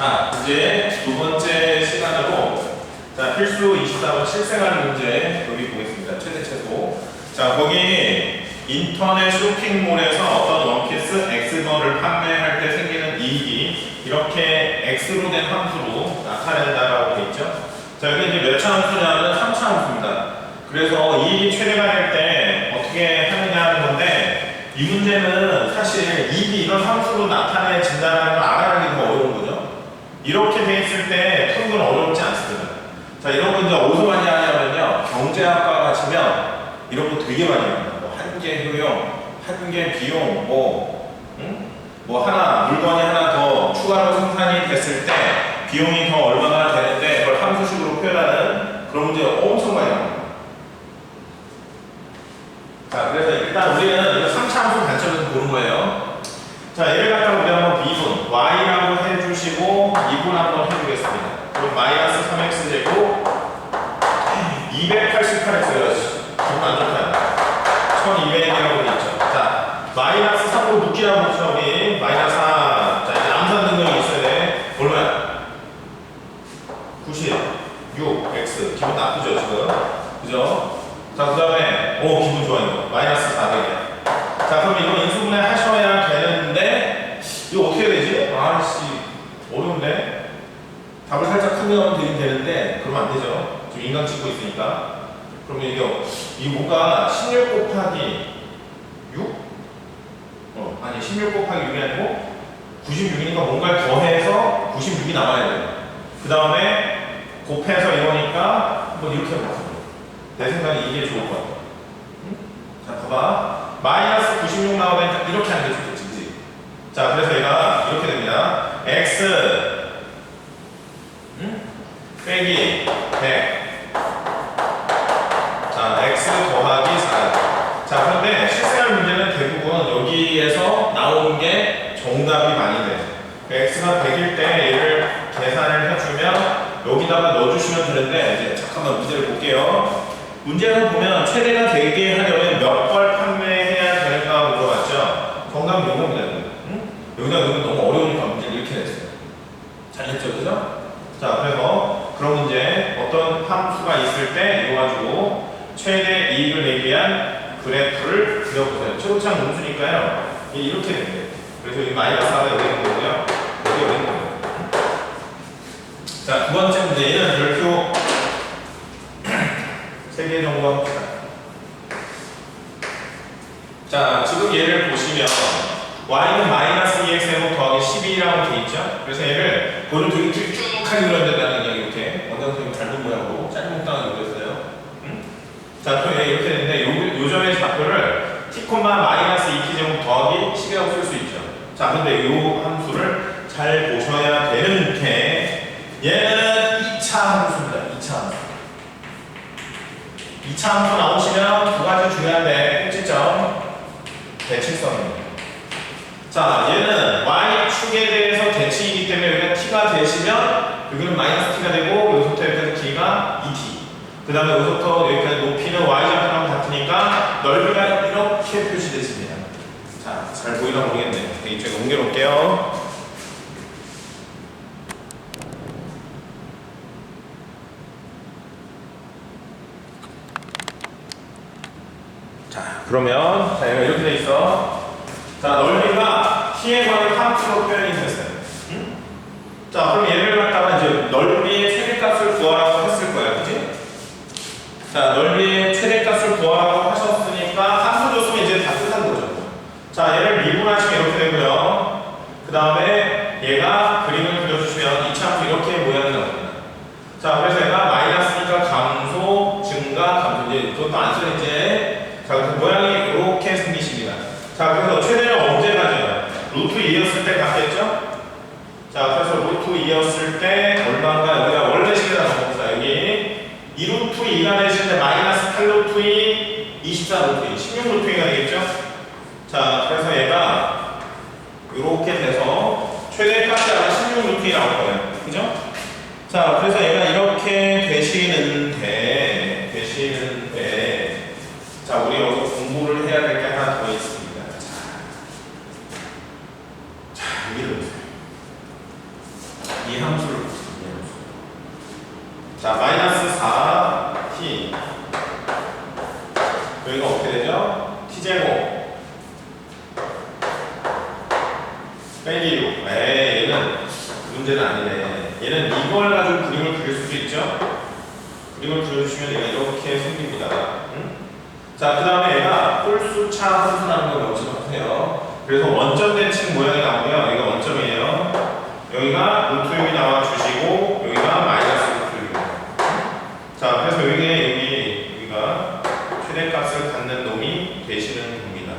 자, 이제 두 번째 시간으로 자, 필수 24번 실생활 문제 여기 보겠습니다. 최대 최소. 자, 거기 인터넷 쇼핑몰에서 어떤 원피스 X번을 판매할 때 생기는 이익이 이렇게 X로 된 함수로 나타낸다라고 돼 있죠. 자, 여기 이제 몇 차 함수냐면 3차 함수입니다. 그래서 이익이 최대가 될 때 어떻게 하느냐 하는 건데 이 문제는 사실 이익이 이런 함수로 나타내진다는 걸 알아내기가 어려운 거죠. 이렇게 돼 있을 때건 어렵지 않습니다. 자, 이런 거 이제 어디서 많이 하냐면요. 경제학과 가시면 이런 거 되게 많이 합니다. 뭐 한계 효용, 한계 비용, 뭐, 응? 뭐 하나, 물건이 하나 더 추가로 생산이 됐을 때 비용이 더 얼마나 되는데 그걸 함수식으로 표현하는 그런 문제 엄청 많이 나옵니다. 자, 그래서 일단 우리는 이거 3차 함수 관점에서 보는 거예요. 자, 얘를 갖다 우리 한번 미분, y라고 해주시고 2분 한번 해주겠습니다. 그럼 마이너스 3x 제곱 288x가 기분 안 좋다. 1200이라고 돼 있죠. 자, 마이너스 3으로 묶기라고 했죠, 우리. 마이너스 4. 자, 이제 암산 능력이 있어야 돼. 얼마야? 96, x. 기분 나쁘죠, 지금. 그죠? 자, 그 다음에, 오, 기분 좋아요. 마이너스 400이야. 자, 그럼 이거 인수분해 하셔야 되는데, 이거 어떻게 해야 되지? 아씨, 어려운데? 크면 되긴 되는데, 그러면 안 되죠. 지금 인강 찍고 있으니까. 그러면 이게, 뭔가 16 곱하기 6? 어, 아니, 16 곱하기 6이 아니고, 96이니까 뭔가를 더해서 96이 남아야 돼요. 그 다음에 곱해서 이거니까 한번 이렇게 해보세요. 내 생각에 이게 좋을 것 같아. 응? 자, 봐봐. 마이너스 96 나오니까 이렇게 하는 게 좋겠지, 그지? 자, 그래서 얘가 이렇게 됩니다. x 응? 빼기 100. 자, x 더하기 4. 자, 그런데 실생활 문제는 대부분 여기에서 나오는 게 정답이 많이 돼. 그 x가 100일 때 얘를 계산을 해주면 여기다가 넣어주시면 되는데 이제 잠깐만 문제를 볼게요. 문제에서 보면 최대가 되게 하려면 몇 벌 판매해야 되는가 물어봤죠. 정답은 요겁니다. 응? 여기다 넣으면 너무 어려우니까 문제를 이렇게 냈어요. 잘했죠, 그죠? 자, 그래서 그런 문제 어떤 함수가 있을 때 이거 가지고 최대 이익을 내기 위한 그래프를 그려보세요. 최고창 음수니까요. 이렇게 됩니다. 그래서 이 마이너스 4가 여기 있는 거고요. 여기 있는 거예요. 자, 두 번째 문제는 별표 3개 정도 합시다. 자, 지금 얘를 보시면 y는 마이너스 2x 더하기 12라고 돼 있죠? 그래서 얘를 볼을 되게 쭉쭉하게 그려낸다는 얘기 이렇게 원장 선생님 잘못 모양으로 짤목당하게 그렸어요. 응? 자, 그럼 얘 이렇게 되는데 요, 요점의 좌표를 t, 마이너스 2t 제곱 더하기 10이라고 쓸 수 있죠. 자, 근데 요 함수를 잘 보셔야 되는 게 얘는 2차 함수입니다. 2차 함수. 2차 함수 나오시면 두 가지 중요한데 꼭지점 대칭성입니다. 자, 얘는 y축에 대해서 대칭이기 때문에 여기가 t가 되시면 여기는 마이너스 t가 되고 여기서부터 여기까지 길이가 2t. 그 다음에 여기서부터 여기까지 높이는 y좌표랑 같으니까 넓이가 이렇게 표시됐습니다. 자, 잘 보이나 모르겠네. 이쪽에 옮겨놓을게요. 자, 그러면 자, 얘가 이렇게 돼 있어. 자, 넓이가 t에 관한 함수로 표현이 됐어요. 응? 자, 그럼 얘를 갖다가 이제 넓이의 최대값을 구하라고 했을 거야, 그지? 자, 넓이의 최대값을 구하라고 하셨으니까 함수 줬으면 이제 다 끝난 거죠. 자, 얘를 미분하시면 이렇게 되고요. 그 다음에 얘가 그림을 그려주시면 2차 함수 이렇게 모양이 나옵니다. 자, 그래서 얘가 마이너스니까 감소, 증가, 감소. 이제 그것도 안 쓰는 이제 자, 그래서 모양이 이렇게 생기십니다. 자, 그래서 최대는 언제 가져요? 루트 2였을 때 갔겠죠? 자, 그래서 루트 2였을 때 얼마인가 여기가 원래 식에다 넣어봅시다. 여기 2루트 2가 되실 때 마이너스 8루트 2, 24루트 2, 16루트 2가 되겠죠? 자, 그래서 얘가 이렇게 돼서 최대값이 아마 16루트 2 나올 거예요. 그죠? 자, 그래서 얘가 이렇게 되시는데, 되시는데, 자, 우리 여기서 공부를 해야 될 게 하나 더 있습니다. 자, 자 여기를 보세요. 이 함수를 봅시다. 이 함수. 자, 마이너스 4t. 여기가 어떻게 되죠? t제곱. 빼기 6. 에이, 얘는 문제는 아니네. 얘는 이걸 가지고 그림을 그릴 수도 있죠? 그림을 그려주시면 얘가 이렇게 생깁니다. 응? 자, 그 다음에 얘가 홀수차 함수라는 걸 먼저 하세요. 그래서 원점된 층 모양이 나오고요. 여기가 원점이에요. 여기가 루트 6이 나와주시고, 여기가 마이너스 루트 6입니다. 자, 그래서 여기에 여기, 여기가 최대값을 갖는 놈이 되시는 겁니다.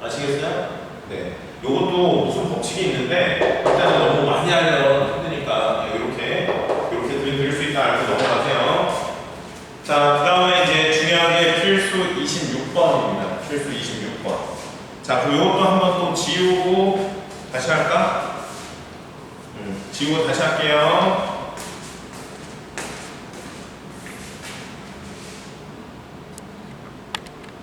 아시겠어요? 네. 요것도 무슨 법칙이 있는데, 일단은 너무 많이 하면 힘드니까, 이렇게, 이렇게 그릴 수 있다 알고 넘어가세요. 자, 그 다음에 이제 중요한 게 필수 26번입니다. 필수 26번. 자, 그럼 이것도 한번 또 지우고 다시 할까? 음, 지우고 다시 할게요.